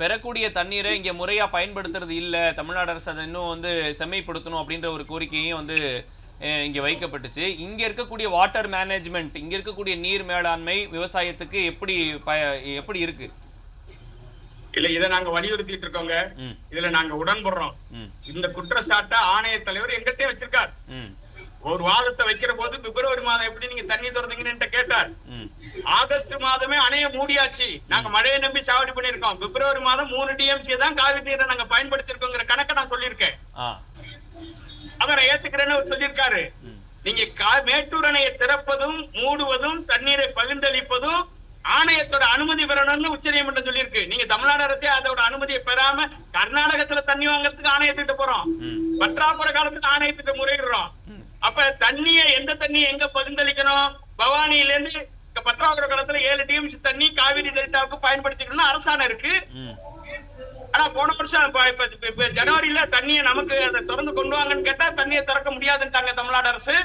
பெறக்கூடிய தண்ணீரை இங்க முறையா பயன்படுத்துறது இல்ல. தமிழ்நாடு அரசு அதை இன்னும் வந்து செம்மைப்படுத்தணும் அப்படின்ற ஒரு கோரிக்கையும் வந்து இங்க வைக்கப்பட்டுச்சு. இங்க இருக்கக்கூடிய வாட்டர் மேனேஜ்மெண்ட் இங்க இருக்கக்கூடிய நீர் மேலாண்மை விவசாயத்துக்கு எப்படி எப்படி இருக்கு? இல்ல இதை நாங்க வலியுறுத்திட்டு இருக்கோங்க. இதுல நாங்க உடன்படுறோம். இந்த குற்றச்சாட்டை ஆணைய தலைவர் எங்கிட்டே வச்சிருக்கார். ஒரு வாதத்தை வைக்கிற போது பிப்ரவரி மாதம் எப்படி நீங்க தண்ணி திறந்தீங்கன்னு கேட்டார். ஆகஸ்ட் மாதமே அணைய மூடியாச்சு. நாங்க மழையை நம்பி சாவடி பண்ணிருக்கோம் பிப்ரவரி மாதம் மூணு டிஎம்சி தான் காவிரி நீரை நாங்க பயன்படுத்தி இருக்கோங்கிற கணக்கை நான் சொல்லியிருக்கேன். அதை நான் ஏத்துக்கிறேன்னு சொல்லியிருக்காரு. நீங்க மேட்டூர் அணையை திறப்பதும் மூடுவதும் தண்ணீரை பகிர்ந்தளிப்பதும் ஆணையத்தோட அனுமதி பெறணும்னு உச்சநீதிமன்றம் சொல்லியிருக்கு. நீங்க தமிழ்நாடு அரசே அதோட அனுமதியை பெறாம கர்நாடகத்துல தண்ணி வாங்குறதுக்கு ஆணையத்திட்ட போறோம். பற்றாக்குறை காலத்துக்கு ஆணையத்திட்ட முறையிடுறோம். அப்ப தண்ணிய எந்த தண்ணியை எங்க பகிர்ந்தளிக்கணும்? பவானியில இருந்து பற்றாக்குறை காலத்துல ஏழு டிஎம்சி தண்ணி காவிரி டெல்டாவுக்கு பயன்படுத்திக்கணும்னு அரசாணை இருக்கு. ஆனா போன வருஷம் இப்ப- ஜனவரியில தண்ணியை நமக்கு அதை திறந்து கொண்டு வாங்கன்னு கேட்டா தண்ணியை திறக்க முடியாதுன்ட்டாங்க தமிழ்நாடு அரசு.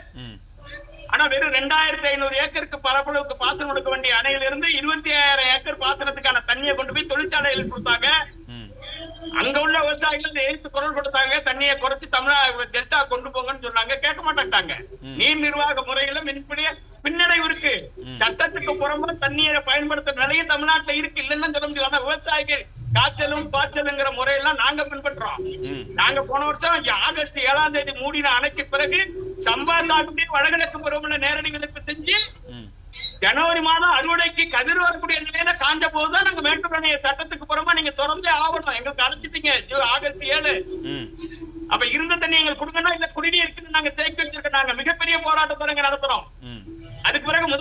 ஆனா வெறும் ரெண்டாயிரத்தி ஐநூறு ஏக்கருக்கு பரப்பளவுக்கு பாசனம் கொடுக்க வேண்டிய அணையில இருந்து இருபத்தி ஆயிரம் ஏக்கர் பாசனத்துக்கான தண்ணியை கொண்டு போய் தொழிற்சாலையில் கொடுத்தாங்க. அங்க உள்ள விவசாயிகள் எதிர்த்து குரல் கொடுத்தாங்க தண்ணியை குறைச்சு தமிழா டெல்டா கொண்டு போங்கன்னு சொன்னாங்க. கேட்க மாட்டாங்க நீர் நிர்வாக முறையில இருக்கு சட்டத்துக்கு புறம்பா தண்ணீரை பயன்படுத்துற நிலையை தமிழ்நாட்டுல இருக்கு. இல்லைன்னு சொல்ல முடியாது ஆனா விவசாயிகள் காய்ச்சலும் பாய்ச்சலுங்கிற முறையெல்லாம் நாங்க பின்பற்றோம். நாங்க போன வருஷம் ஆகஸ்ட் ஏழாம் தேதி மூடின அணைக்கு பிறகு சம்பா சாகுபடி வடகிழக்கு பருவமழை நேரடி விதைப்பு செஞ்சு ஜனவரி மாதம் அறுவடைக்கு கதிர் வரக்கூடிய நிலையில காஞ்ச போதுதான் நாங்க மேட்டூர் அணைய சட்டத்துக்கு புறமா நீங்க திறந்தே ஆகணும் எங்களுக்கு அடைச்சிட்டீங்க ஜூ- ஆகஸ்ட் ஏழு. அப்ப இருந்த தண்ணி எங்களுக்கு கொடுக்கணும் இல்ல குடிநீர் இருக்குன்னு நாங்க தேக்கி வச்சிருக்கோம். நாங்க மிகப்பெரிய போராட்டத்தை நாங்க நடத்துறோம்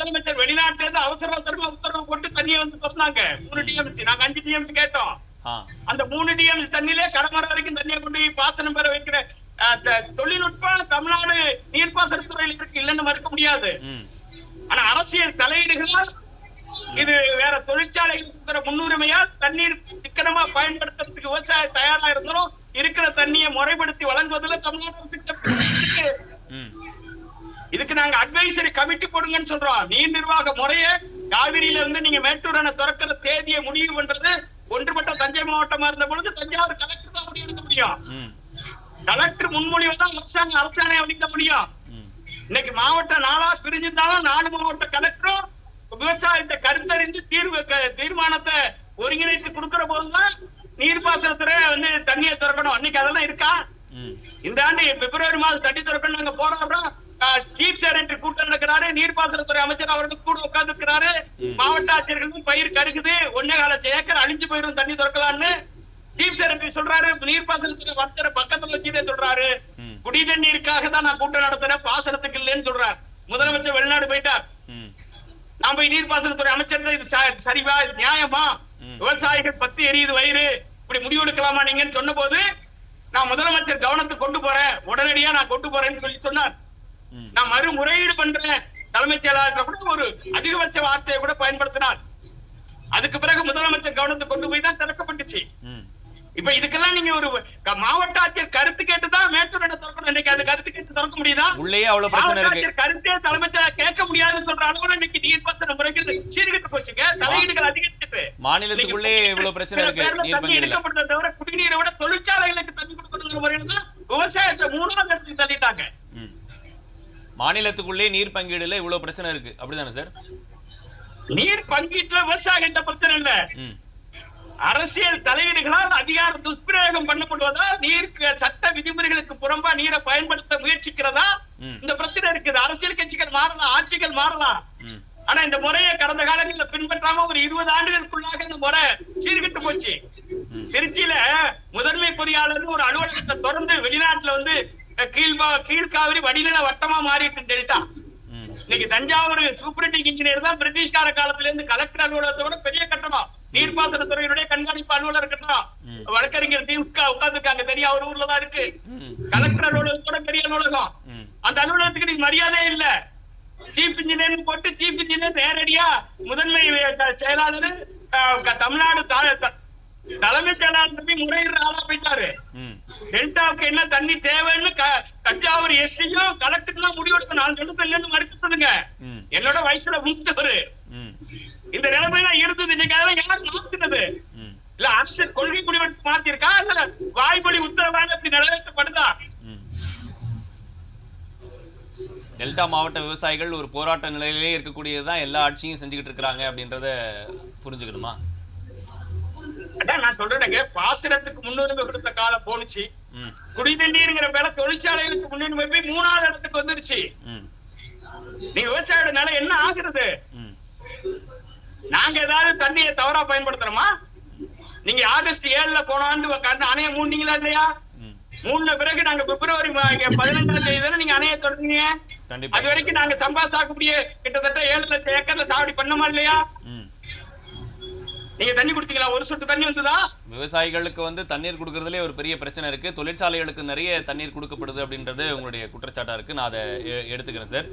முதலமைச்சர் வெளிநாட்டுல இருந்து அவசர அவசரமா உத்தரவு போட்டு தண்ணியை வந்து சொன்னாங்க மூணு டிஎம்சி நாங்க அஞ்சு டிஎம்சி கேட்டோம். அந்த மூணு டிஎம்சி தண்ணியிலே கடமரை வரைக்கும் தண்ணியை கொண்டு போய் பாசனம் பெற வைக்கிற தொழில்நுட்பம் தமிழ்நாடு நீர்ப்பாசனத்துறையில் இருக்கு இல்லைன்னு மறுக்க முடியாது. ஆனா அரசியல் தலையீடுகளால் இது வேற தொழிற்சாலைகளுக்கு இருக்கிற முன்னுரிமையால் தண்ணீர் சிக்கனமா பயன்படுத்துறதுக்கு விவசாயம் தயாரா இருந்தாலும் இருக்கிற தண்ணியை முறைப்படுத்தி வழங்குவதில் தமிழ்நாடு இதுக்கு நாங்க அட்வைசரி கமிட்டி போடுங்கன்னு சொல்றோம். நீர் நிர்வாக முறைய காவிரியில இருந்து நீங்க மேட்டூர் அணை திறக்கிற தேதியை முடிவு பண்றது ஒன்றுபட்ட தஞ்சை மாவட்டமா இருந்த பொழுது தஞ்சாவூர் கலெக்டர் தான் முடிவு எடுக்க முடியும். கலெக்டர் முன்மொழிவு தான் அரசாங்கம் அரசாணை அமைக்க முடியும். இன்னைக்கு மாவட்ட நாளா பிரிஞ்சிருந்தாலும் நாலு மாவட்ட கலெக்டரும் விவசாயத்தை கருத்தறிந்து தீர்வு தீர்மானத்தை ஒருங்கிணைத்து கொடுக்கிற போதுதான் நீர்ப்பாசனத்துறை வந்து தண்ணியை திறக்கணும். அன்னைக்கு அதெல்லாம் இருக்கா? இந்த ஆண்டு பிப்ரவரி மாதம் தண்ணி திறக்கணும் நாங்க போராடுறோம். சீஃப் செக்ரட்டரி கூட்டம் நடக்கிறாரு. நீர்ப்பாசனத்துறை அமைச்சர் அவர்களுக்கு கூட உட்கார்ந்து இருக்கிறாரு மாவட்ட ஆட்சியர்களுக்கும் பயிர் கருக்குது ஒன்னே கால ஏக்கர் அழிஞ்சு போயிரும் தண்ணி திறக்கலாம்னு சீஃப் செக்ரட்டரி சொல்றாரு. நீர்ப்பாசனத்துறை அமைச்சர் பக்கத்துல வச்சுட்டே சொல்றாரு. குடி தண்ணீருக்காக தான் நான் கூட்டம் நடத்துறேன். பாசனத்துக்கு இல்லைன்னு சொல்றாரு. முதலமைச்சர் வெளிநாடு போயிட்டார். நான் போய் நீர்ப்பாசனத்துறை அமைச்சர் இது சரிவா இது நியாயமா விவசாயிகள் பத்தி எரியுது வயிறு. இப்படி முடிவெடுக்கலாமா நீங்கன்னு சொன்ன போது நான் முதலமைச்சர் கவனத்துக்கு கொண்டு போறேன். உடனடியா நான் கொண்டு போறேன்னு சொல்லி சொன்னார். நான் மறுமுறையீடு பண்றேன். தலைமைச் செயலாளர் கூட ஒரு அதிகபட்ச வார்த்தையை கூட பயன்படுத்தினார். அதுக்கு பிறகு முதலமைச்சர் கவனத்துக்கு கொண்டு போய் தான் திறக்கப்பட்டுச்சு. இப்ப இதுக்கெல்லாம் நீங்க ஒரு மாவட்ட ஆட்சியர் கருத்து கேட்டுதான் மேட்டூர் அணை திறக்கணும் இன்னைக்கு அது கருத்து கேட்டு திறக்க முடியுதா? உள்ளேயே அவ்வளவு பிரச்சனை இருக்கு. கருத்தே தலைமைச்சர் கேட்க முடியாதுன்னு சொல்ற அளவுல இன்னைக்கு நீர்ப்பாசன முறைகள் சீர்கிட்டு போச்சுங்க. தலையீடுகள் அதிகரிச்சுட்டு. மாநிலத்துக்குள்ளே இவ்வளவு பிரச்சனை இருக்கு. நீர் தண்ணி பங்கீடுல எடுக்கப்பட்டதை தவிர குடிநீரை விட தொழிற்சாலைகளுக்கு தண்ணி கொடுக்கணுங்கிற முறையில விவசாயத்தை மூணாவது இடத்துக்கு தள்ளிட்டாங்க. மாநிலத்துக்குள்ளே நீர் பங்கீடுல இவ்வளவு பிரச்சனை இருக்கு. அப்படிதானே சார்? நீர் பங்கீட்டுல விவசாயிகிட்ட பிரச்சனை இல்ல. அரசியல் தலையீடுகளால் அதிகார துஷ்பிரயோகம் பண்ணப்படுவதால் நீர் சட்ட விதிமுறைகளுக்கு புறம்பா நீரை பயன்படுத்த முயற்சிக்கிறதா. இந்த பிரச்சனை இருக்குது. அரசியல் கட்சிகள் மாறலாம் ஆட்சிகள் மாறலாம் ஆனா இந்த முறையை கடந்த காலங்களில் பின்பற்றாம ஒரு இருபது ஆண்டுகளுக்குள்ளாக இந்த முறை சீர்கிட்டு போச்சு. திருச்சியில முதன்மை பொறியாளர் ஒரு அலுவலகத்தை தொடர்ந்து வெளிநாட்டுல வந்து கீழ்பா கீழ்காவிரி வடிநில வட்டமா மாறிட்டு டெல்டா. இன்னைக்கு தஞ்சாவூர் சூப்பரிண்டிங் இன்ஜினியர் தான் பிரிட்டிஷ்கார காலத்துல இருந்து கலெக்டர் அலுவலகத்தை விட பெரிய கட்டணம் நீர்ப்பாசன துறையினுடைய கண்காணிப்பு அலுவலர் கட்டணம் வழக்கறிஞர் திமுக உட்கார்ந்துருக்காங்க. தெரிய? அவர் ஊர்ல தான் இருக்கு. கலெக்டர் கலெக்டர் அலுவலகத்தோட பெரிய அலுவலகம். அந்த அலுவலகத்துக்கு நீங்க மரியாதையே இல்ல. சீஃப் இன்ஜினியர் போட்டு சீஃப் இன்ஜினியர் நேரடியா முதன்மை செயலாளர் தமிழ்நாடு த- த- தலைமைச் செயலாளர் போய் முறையிடுற ஆளா போயிட்டாரு. டெல்டாவுக்கு என்ன தண்ணி தேவைன்னு தஞ்சாவூர் எஸ்சியும் கலெக்டர்லாம் முடிவெடுத்து நான் சொல்லுறது இல்லைன்னு மறுக்க சொல்லுங்க. என்னோட வயசுல மூத்தவரு ம். இந்த நிலைமையில இருந்தது. இன்னைக்கு அதெல்லாம் யார் மாத்துனது? இல்ல அரசு கொள்கை முடிவெடுத்து மாத்திருக்கா? இல்ல வாய்மொழி உத்தரவாக இப்படி நிறைவேற்றப்படுதா. டெல்டா மாவட்ட விவசாயிகள் ஒரு போராட்ட நிலையிலே இருக்கக்கூடியதுதான் எல்லா ஆட்சியும் செஞ்சுக்கிட்டு இருக்கிறாங்க அப்படின்றத புரிஞ்சுக்கணுமா? அதான் நான் சொல்றேனுங்க பாசனத்துக்கு முன்னுரிமை கொடுத்த காலம் போனுச்சு குடிநீருங்கிற பேர தொழிற்சாலைகளுக்கு முன்னுரிமை போய் மூணாவது இடத்துக்கு வந்துருச்சு. நீங்க விவசாயியோட நிலை என்ன ஆகுறது? நாங்க ஏதாவது தண்ணியை தவறா பயன்படுத்துறோமா? நீங்க ஆகஸ்ட் ஏழுல போன ஆண்டு கண்ண அணைய மூடினீங்களா இல்லையா? ம். மூணுல பிறகு நாங்க பிப்ரவரி மா- இங்க பதினஞ்சாம் தேதி தானே நீங்க அணைய தொடங்குனீங்க? கண்டிப்பா. அது வரைக்கும் நாங்க சம்பா சாகுபடியே கிட்டத்தட்ட ஏழு லட்சம் ஏக்கர்ல சாகுபடி பண்ணோமா இல்லையா? நீங்க தண்ணி கொடுத்தீங்களா? ஒரு சொட்டு தண்ணி வந்ததா? விவசாயிகளுக்கு வந்து தண்ணீர் கொடுக்கறதுலே ஒரு பெரிய பிரச்சனை இருக்கு. தொழிற்சாலைகளுக்கு நிறைய தண்ணீர் கொடுக்கப்படுது அப்படின்றது உங்களுடைய குற்றச்சாட்டா இருக்கு. நான் அதை எடுத்துக்கிறேன் சார்.